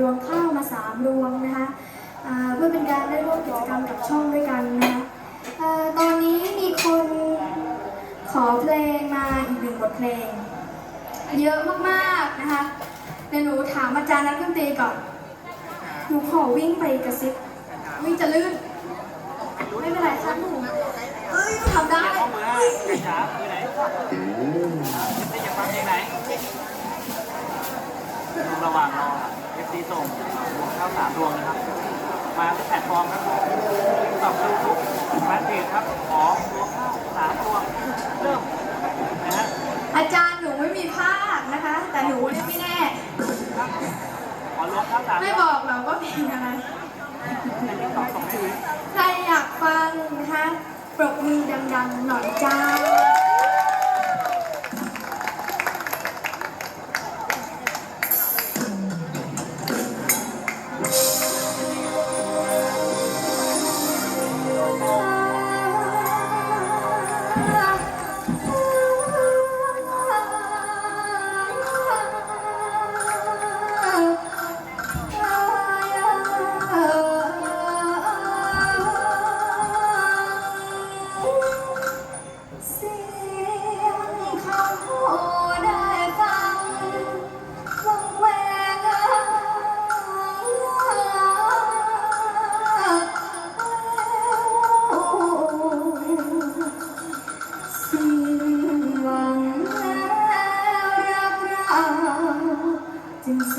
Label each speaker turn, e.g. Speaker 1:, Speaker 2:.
Speaker 1: รวงข้าวมาสามรวงนะคะเพื่อเป็นการได้ร่วมกิจกรรมกับช่องด้วยกันนะคะตอนนี้มีคนขอเพลงมาอีกหนึ่งบทเพลง เยอะมากๆนะคะเดี๋ยวหนูถามอาจารย์นักดนตรีก่อนหนูขอวิ่งไปกระซิบวิ่งจะลื่น ไม่เป็นไรครับหนูเอ้ยทำได้
Speaker 2: ระวังหว่างรอ เข้าสามดวงนะครับ มาที่แพลตฟอร์มครับตอบยูทูบแฟนเพจครับขอดวงเข้าสามดวงเริ่มนะฮะ
Speaker 1: อาจารย์หนูไม่มีภาคนะคะ แต่หนูเนี่ยไม่แน่
Speaker 2: ครับขอรวมเข้าสาม
Speaker 1: ไม่บอกหรอกว่าเพลงอะไร
Speaker 2: ในติ๊กต็อกส่งให้ดู
Speaker 1: ใครอยากฟังนะคะปรบมือดังๆหน่อยจ้า